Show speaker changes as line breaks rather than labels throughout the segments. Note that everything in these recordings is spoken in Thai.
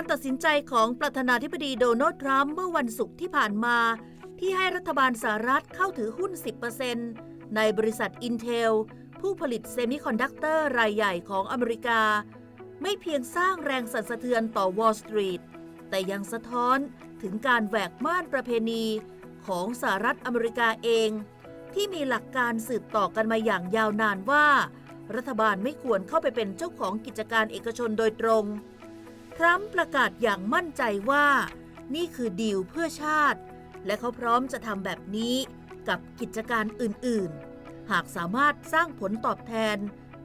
การตัดสินใจของประธานาธิบดีโดนัลด์ทรัมป์เมื่อวันศุกร์ที่ผ่านมา ที่ให้รัฐบาลสหรัฐเข้าถือหุ้น 10%ในบริษัท Intel ผู้ผลิตเซมิคอนดักเตอร์รายใหญ่ของอเมริกา ไม่เพียงสร้างแรงสั่นสะเทือนต่อ Wall Street แต่ยังสะท้อนถึงการแหวกม่านประเพณีของสหรัฐอเมริกาเอง ที่มีหลักการสืบต่อกันมาอย่างยาวนานว่า รัฐบาลไม่ควรเข้าไปเป็นเจ้าของกิจการเอกชนโดยตรง ทรัมป์ประกาศอย่างมั่นใจว่า นี่คือดีลเพื่อชาติ และเขาพร้อมจะทำแบบนี้กับกิจการอื่น ๆ หากสามารถสร้างผลตอบแทน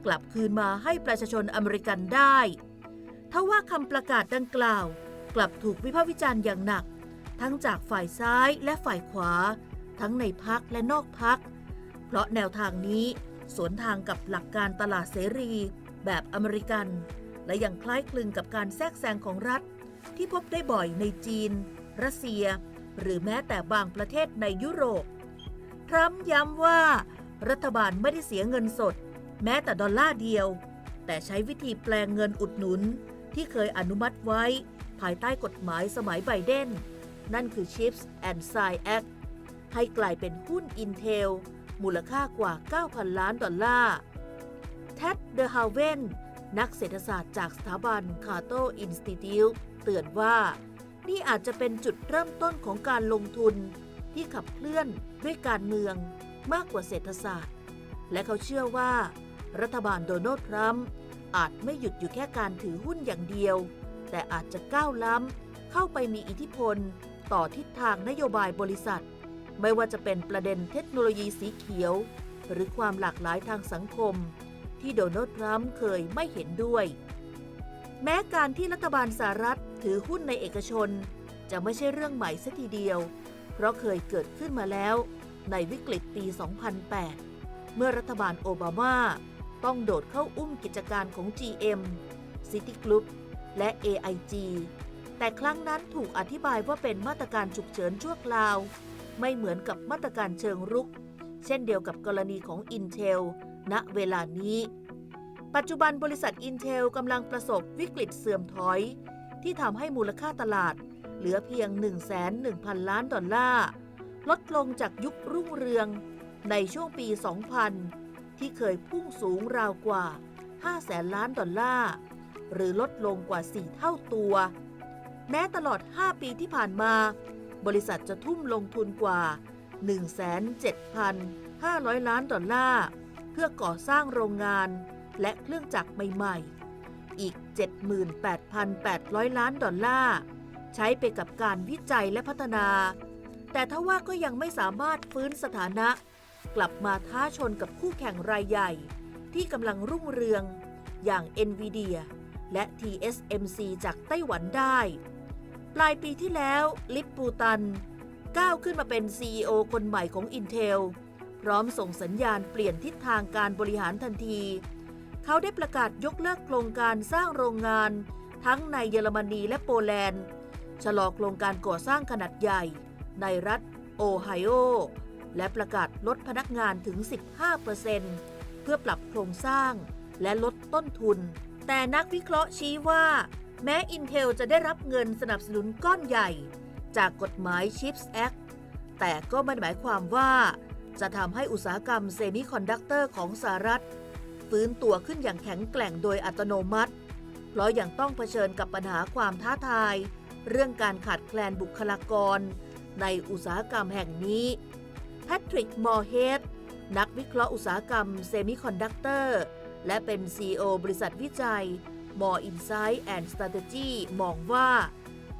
กลับคืนมาให้ประชาชนอเมริกันได้ทว่าคำประกาศดังกล่าว กลับถูกวิพากษ์วิจารณ์อย่างหนัก ทั้งจากฝ่ายซ้ายและฝ่ายขวา ทั้งในพักและนอกพัก เพราะแนวทางนี้สวนทางกับหลักการตลาดเสรีแบบอเมริกัน และยังคล้ายคลึงกับการแทรกแซงของรัฐ ที่พบได้บ่อยในจีน รัสเซีย หรือแม้แต่บางประเทศในยุโรป ทรัมป์ย้ำว่า รัฐบาลไม่ได้เสียเงินสด แม้แต่ดอลลาร์เดียว แต่ใช้วิธีแปลงเงินอุดหนุน ที่เคยอนุมัติไว้ ภายใต้กฎหมายสมัยไบเดน นั่นคือ Chips and Science Act ให้กลายเป็นหุ้น Intel มูลค่ากว่า 9,000 ล้านดอลลาร์แท็ดเดอะฮาเว นักเศรษฐศาสตร์จากสถาบันคาโตอินสติทิวเตือนว่า นี่อาจจะเป็นจุดเริ่มต้นของการลงทุน ที่ขับเคลื่อนด้วยการเมืองมากกว่าเศรษฐศาสตร์ และเขาเชื่อว่า รัฐบาลโดนัลด์ทรัมป์อาจไม่หยุดอยู่แค่การถือหุ้นอย่างเดียว แต่อาจจะก้าวล้ำเข้าไปมีอิทธิพลต่อทิศทางนโยบายบริษัท ไม่ว่าจะเป็นประเด็นเทคโนโลยีสีเขียว หรือความหลากหลายทางสังคม ที่โดนัลด์ทรัมป์เคยไม่เห็นด้วย แม้การที่รัฐบาลสหรัฐถือหุ้นในเอกชน จะไม่ใช่เรื่องใหม่สัทีเดียว เพราะเคยเกิดขึ้นมาแล้ว ในวิกฤตปี 2008 เมื่อรัฐบาลโอบามาต้องโดดเข้าอุ้มกิจการของ GM Citigroup และ AIG แต่ครั้งนั้นถูกอธิบายว่าเป็นมาตรการฉุกเฉินชั่วคราว ไม่เหมือนกับมาตรการเชิงรุก เช่นเดียวกับกรณีของ Intel ณเวลานี้ ปัจจุบันบริษัท Intel กำลังประสบวิกฤตเสื่อมถอย ที่ทำให้มูลค่าตลาด เหลือเพียง 1,100 ล้านดอลลาร์ ลดลงจากยุครุ่งเรืองในช่วงปี 2000 ที่เคยพุ่งสูงราวกว่า 500,000 ล้านดอลลาร์ หรือลดลงกว่า 4 เท่าตัว แม้ตลอด 5 ปีที่ผ่านมา บริษัทจะทุ่มลงทุนกว่า 17,500 ล้านดอลลาร์ เพื่อก่อสร้างโรงงานและเครื่องจักรใหม่ๆ อีก 78,800 ล้านดอลลาร์ ใช้ไปกับการวิจัยและพัฒนา แต่ทว่าก็ยังไม่สามารถฟื้นสถานะ กลับมาท้าชนกับคู่แข่งรายใหญ่ ที่กำลังรุ่งเรือง อย่าง NVIDIA และ TSMC จากไต้หวันได้ ปลายปีที่แล้วลิปปูตัน ก้าวขึ้นมาเป็น CEO คนใหม่ของ Intel พร้อมส่งสัญญาณเปลี่ยนทิศทางการบริหารทันที เขาได้ประกาศยกเลิกโครงการสร้างโรงงาน ทั้งในเยอรมนีและโปแลนด์ ชะลอโครงการก่อสร้างขนาดใหญ่ ในรัฐโอไฮโอ และประกาศลดพนักงานถึง 15%เพื่อปรับโครงสร้างและลดต้นทุน แต่นักวิเคราะห์ชี้ว่า แม้ Intel จะได้รับเงินสนับสนุนก้อนใหญ่ จากกฎหมาย Chips Act แต่ก็ไม่หมายความว่า จะทำให้อุตสาหกรรมเซมิคอนดักเตอร์ของสหรัฐฟื้นตัวขึ้นอย่างแข็งแกร่งโดยอัตโนมัติ เพราะยังต้องเผชิญกับปัญหาความท้าทาย เรื่องการขาดแคลนบุคลากร ในอุตสาหกรรมแห่งนี้แพทริกมอร์เฮดนักวิเคราะห์อุตสาหกรรมเซมิคอนดักเตอร์และเป็น CEO บริษัทวิจัย More Insight and Strategy มองว่า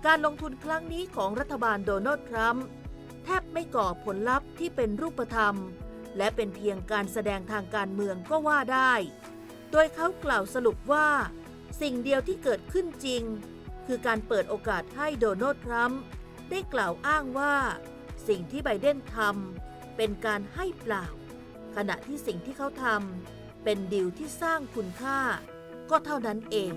การลงทุนครั้งนี้ของรัฐบาลโดนัลด์ทรัมป์ แทบไม่ก่อผลลัพธ์ที่เป็นรูปธรรม และเป็นเพียงการแสดงทางการเมืองก็ว่าได้ โดยเขากล่าวสรุปว่า สิ่งเดียวที่เกิดขึ้นจริง คือการเปิดโอกาสให้โดนัลด์ทรัมป์ได้กล่าวอ้างว่า สิ่งที่ไบเดนทำเป็นการให้เปล่า ขณะที่สิ่งที่เขาทำเป็นดีลที่สร้างคุณค่า ก็เท่านั้นเอง